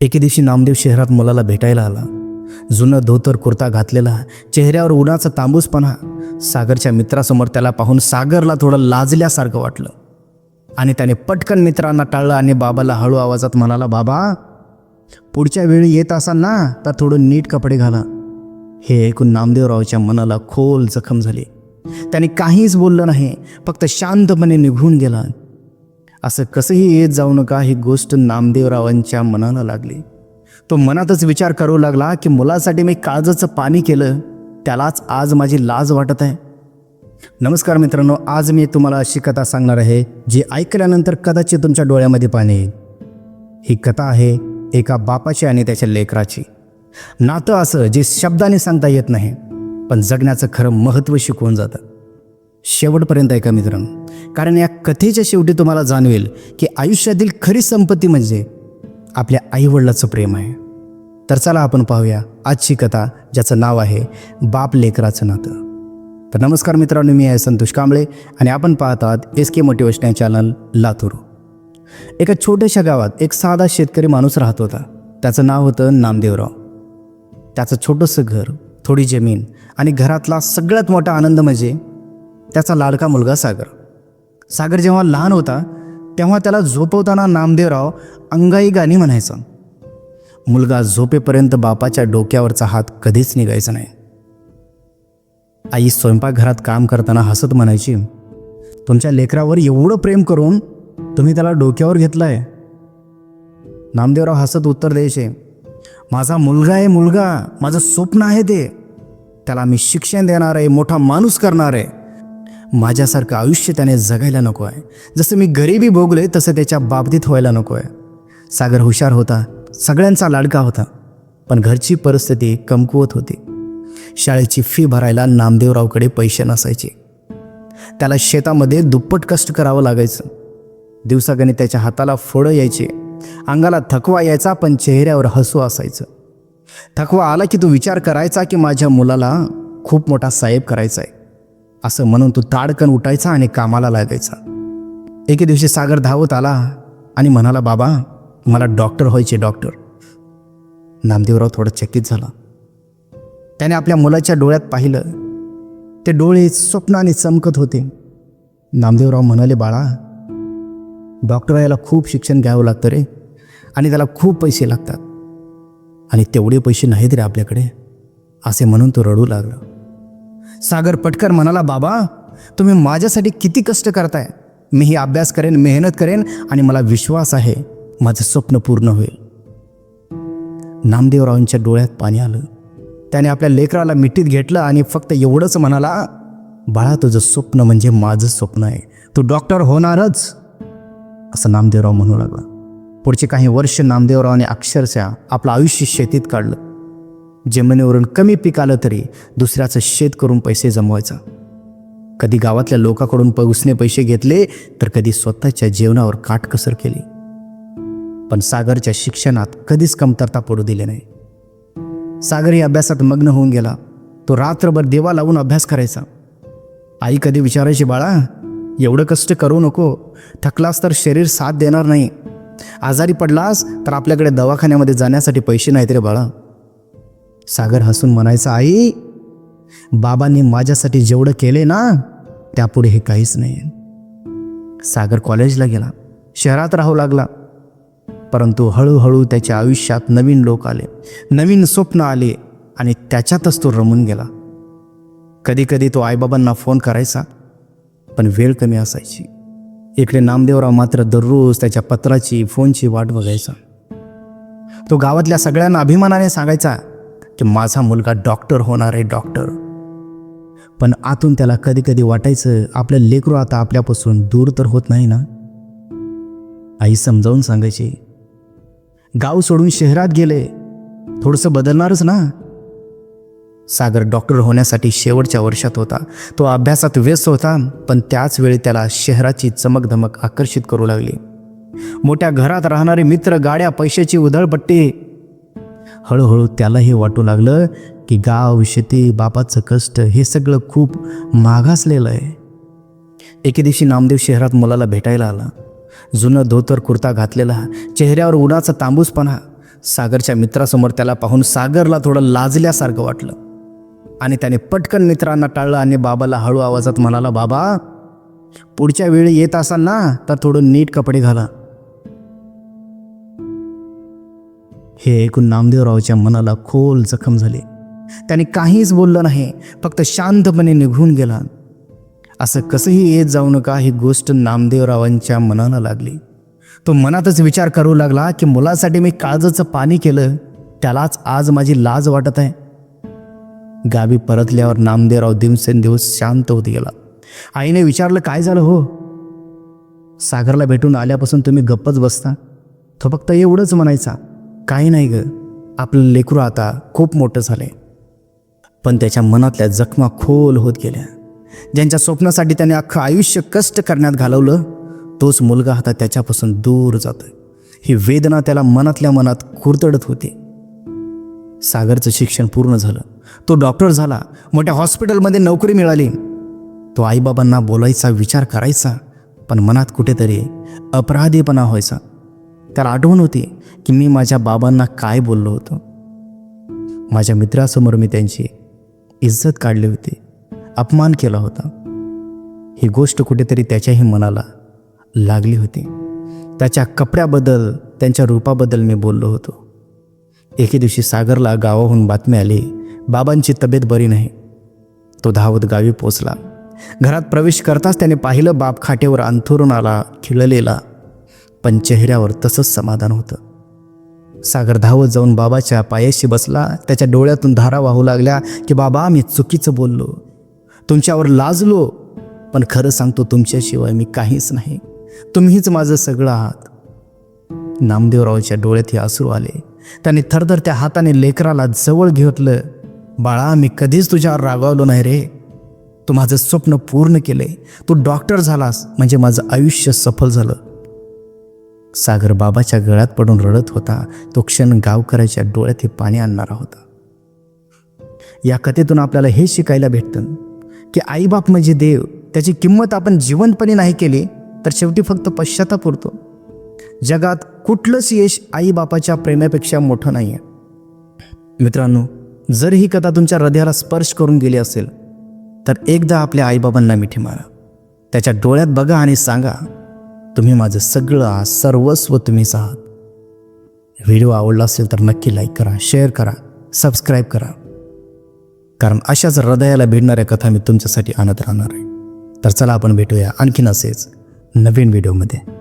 एके दिवशी नामदेव शहरात मुलाला भेटायला आला. जुनं धोतर कुर्ता घातलेला चेहऱ्यावर उन्हाचा तांबूसपणा सागरच्या मित्रासमोर त्याला पाहून सागरला थोडं लाजल्यासारखं वाटलं. आणि त्याने पटकन मित्रांना टाळलं आणि बाबाला हळू आवाजात म्हणाला बाबा पुढच्या वेळी येत असाल ना तर थोडं नीट कपडे घाला. हे ऐकून नामदेवरावच्या मनाला खोल जखम झाली. त्याने काहीच बोललं नाही फक्त शांतपणे निघून गेला. असं कसंही येत जाऊ नका ही गोष्ट नामदेवरावांच्या मनाला लागली. तो मनातच विचार करू लागला की मुलासाठी मी काळजाचं पाणी केलं त्यालाच आज माझी लाज वाटत आहे. नमस्कार मित्रांनो आज मी तुम्हाला अशी कथा सांगणार आहे जी ऐकल्यानंतर कदाचित तुमच्या डोळ्यामध्ये पाणी येईल. ही कथा आहे एका बापाची आणि त्याच्या लेकराची. नातं असं जे शब्दाने सांगता येत नाही पण जगण्याचं खरं महत्त्व शिकवून जातं. शेवटपर्यंत ऐका मित्रांनो? कारण या कथेच्या शेवटी तुम्हाला जाणवेल की आयुष्यातील खरी संपत्ती म्हणजे आपल्या आईवडिलाचं प्रेम आहे. तर चला आपण पाहूया आजची कथा ज्याचं नाव आहे बाप लेकराचं नातं. तर नमस्कार मित्रांनो मी आहे संतोष कांबळे आणि आपण पाहत आहात S K motivational channel Latur. एका छोट्याशा गावात एक साधा शेतकरी माणूस राहत होता. त्याचं नाव होतं नामदेवराव. त्याचं छोटंसं घर थोडी जमीन आणि घरातला सगळ्यात मोठा आनंद म्हणजे त्याचा लाडका मुलगा सागर. सागर जेव्हा लहान होता तेव्हा त्याला झोपवताना नामदेवराव अंगाई गाणी म्हणायचा. मुलगा झोपेपर्यंत बापाच्या डोक्यावरचा हात कधीच निघायचा नाही. आई स्वयंपाकघरात काम करताना हसत म्हणायची तुमच्या लेकरावर एवढं प्रेम करून तुम्ही त्याला डोक्यावर घेतलाय. नामदेवराव हसत उत्तर द्यायचे माझा मुलगा आहे मुलगा माझं स्वप्न आहे ते. त्याला मी शिक्षण देणार आहे मोठा माणूस करणार. आहे माझ्यासारखं आयुष्य त्याने जगायला नको आहे जसं मी गरिबी भोगले तसं त्याच्या बाबतीत व्हायला नको आहे सागर हुशार होता सगळ्यांचा लाडका होता पण घरची परिस्थिती कमकुवत होती. शाळेची फी भरायला नामदेवरावकडे पैसे नसायचे. त्याला शेतामध्ये दुप्पट कष्ट करावं लागायचं. दिवसागणी त्याच्या हाताला फोडं यायचे अंगाला थकवा यायचा पण चेहऱ्यावर हसू असायचं. थकवा आला की तो विचार करायचा की माझ्या मुलाला खूप मोठा साहेब करायचा आहे असं म्हणून तो ताडकन उठायचा आणि कामाला लागायचा. एके दिवशी सागर धावत आला आणि म्हणाला बाबा मला डॉक्टर व्हायचे डॉक्टर. नामदेवराव थोडा चकित झाला. त्याने आपल्या मुलाच्या डोळ्यात पाहिलं. ते डोळे स्वप्नाने चमकत होते. नामदेवराव म्हणाले बाळा डॉक्टर याला खूप शिक्षण घ्यावं लागतं रे आणि त्याला खूप पैसे लागतात आणि तेवढे पैसे नाहीत रे आपल्याकडे. असे म्हणून तो रडू लागला. सागर पटकर म्हणाला बाबा तुम्ही माझ्यासाठी किती कष्ट करताय. मीही अभ्यास करेन मेहनत करेन आणि मला विश्वास आहे माझं स्वप्न पूर्ण होईल. नामदेवरावांच्या डोळ्यात पाणी आलं. त्याने आपल्या लेकराला मिठीत घेतलं आणि फक्त एवढंच म्हणाला बाळा तुझं स्वप्न म्हणजे माझं स्वप्न आहे. तू डॉक्टर होणारच. असं नामदेवराव म्हणू लागला. पुढचे काही वर्ष नामदेवरावाने अक्षरशः आपलं आयुष्य शेतीत काढलं. जमिनीवरून कमी पीक आलं तरी दुसऱ्याचं शेत करून पैसे जमवायचा. कधी गावातल्या लोकांकडून पगुसने पैसे घेतले तर कधी स्वतःच्या जेवणावर काटकसर केली. पण सागरच्या शिक्षणात कधीच कमतरता पडू दिली नाही. सागरही अभ्यासात मग्न होऊन गेला. तो रात्रभर देवा लावून अभ्यास करायचा. आई कधी विचारायची बाळा एवढं कष्ट करू नको. थकलास तर शरीर साथ देणार नाही. आजारी पडलास तर आपल्याकडे दवाखान्यामध्ये जाण्यासाठी पैसे नाहीत रे बाळा. सागर हसून म्हणायचा आई बाबांनी माझ्यासाठी जेवढं केले ना त्यापुढे हे काहीच नाही सागर कॉलेजला गेला. शहरात राहू लागला. परंतु हळूहळू त्याच्या आयुष्यात नवीन लोक आले. नवीन स्वप्न आले आणि त्याच्यातच तो रमून गेला. कधीकधी तो आईबाबांना फोन करायचा पण वेळ कमी असायची. इकडे नामदेवराव मात्र दररोज त्याच्या पत्राची फोनची वाट बघायचा. तो गावातल्या सगळ्यांना अभिमानाने सांगायचा की माझा मुलगा डॉक्टर होणार आहे डॉक्टर. पण आतून त्याला कधी कधी वाटायचं आपलं लेकरू आता आपल्यापासून दूर तर होत नाही ना? आई समजावून सांगायची गाव सोडून शहरात गेले थोडंसं बदलणारच ना? सागर डॉक्टर होण्यासाठी शेवटच्या वर्षात होता. तो अभ्यासात व्यस्त होता पण त्याच वेळी त्याला शहराची चमकधमक आकर्षित करू लागली. मोठ्या घरात राहणारे मित्र गाड्या पैशाची उधळपट्टी हळूहळू त्यालाही वाटू लागलं की गाव शेती बापाचं कष्ट हे सगळं खूप मागासलेलं आहे. एके दिवशी नामदेव शहरात मुलाला भेटायला आला. जुनं धोतर कुर्ता घातलेला चेहऱ्यावर उन्हाचा तांबूसपणा सागरच्या मित्रासमोर त्याला पाहून सागरला थोडं लाजल्यासारखं वाटलं. आणि त्याने पटकन मित्रांना टाळलं आणि बाबाला हळू आवाजात म्हणाला बाबा पुढच्या वेळी येत असाल ना तर थोडं नीट कपडे घाला. हे ऐकून नामदेवरावच्या मनाला खोल जखम झाली. त्याने काहीच बोललं नाही फक्त शांतपणे निघून गेला. असं कसंही येत जाऊ नका ही गोष्ट नामदेवरावांच्या मनाला लागली. तो मनातच विचार करू लागला की मुलासाठी मी काळजाचं पाणी केलं त्यालाच आज माझी लाज वाटत आहे. गावी परतल्यावर नामदेवराव दिवसेंदिवस शांत होत गेला. आईने विचारलं काय झालं हो? सागरला भेटून आल्यापासून तुम्ही गप्पच बसता? तो फक्त एवढंच म्हणायचा. काही नाही ग. आपलं लेकरू आता खूप मोठं झालंय. पण त्याच्या मनातल्या जखमा खोल होत गेल्या. ज्यांच्या स्वप्नासाठी त्याने अख्खं आयुष्य कष्ट करण्यात घालवलं तोच मुलगा आता त्याच्यापासून दूर जातोय. ही वेदना त्याला मनातल्या मनात कुरतडत होती. सागरचं शिक्षण पूर्ण झालं. तो डॉक्टर झाला. मोठ्या हॉस्पिटलमध्ये नोकरी मिळाली. तो आईबाबांना बोलायचा विचार करायचा पण मनात कुठेतरी अपराधीपणा व्हायचा. त्याला आठवण होती की मी माझ्या बाबांना काय बोललो होतो. माझ्या मित्रासमोर मी त्यांची इज्जत काढली होती अपमान केला होता. ही गोष्ट कुठेतरी त्याच्याही मनाला लागली होती. त्याच्या कपड्याबद्दल त्यांच्या रूपाबद्दल मी बोललो होतो. एके दिवशी सागरला गावाहून बातमी आली बाबांची तब्येत बरी नाही. तो धावत गावी पोचला. घरात प्रवेश करताच त्याने पाहिलं बाप खाटेवर अंथरून आला खिळलेला पण चेहऱ्यावर तसंच समाधान होतं. सागर धावत जाऊन बाबाच्या पायाशी बसला त्याच्या डोळ्यातून धारा वाहू लागल्या की बाबा मी चुकीचं बोललो. तुमच्यावर लाजलो. पण खरं सांगतो तुमच्याशिवाय मी काहीच नाही. तुम्हीच माझं सगळं आहात. नामदेवरावच्या डोळ्यात हे अश्रू आले. त्याने थरथर त्या हाताने लेकराला जवळ घेतलं. बाळा मी कधीच तुझ्यावर रागावलो नाही रे. तू माझं स्वप्न पूर्ण केले तू डॉक्टर झालास. म्हणजे माझं आयुष्य सफल झालं. सागर बाबाच्या गळ्यात पडून रडत होता. तो क्षण गावकऱ्याच्या डोळ्यात हे पाणी आणणारा होता. या कथेतून आपल्याला हे शिकायला भेटतं की आईबाप म्हणजे देव. त्याची किंमत आपण जिवंतपणे नाही केली तर शेवटी फक्त पश्चाताप उरतो. जगात कुठलंच यश आईबापाच्या प्रेमापेक्षा मोठं नाही आहे मित्रांनो जर ही कथा तुमच्या हृदयाला स्पर्श करून गेली असेल तर एकदा आपल्या आईबाबांना मिठी मारा. त्याच्या डोळ्यात बघा आणि सांगा तुम्ही माझं सगळं आहात सर्वस्व तुम्हीच आहात. व्हिडिओ आवडला असेल तर नक्की लाईक करा शेअर करा सबस्क्राईब करा. कारण अशाच हृदयाला भिडणाऱ्या कथा मी तुमच्यासाठी आणत राहणार आहे. तर चला आपण भेटूया आणखीन असेच नवीन व्हिडिओमध्ये.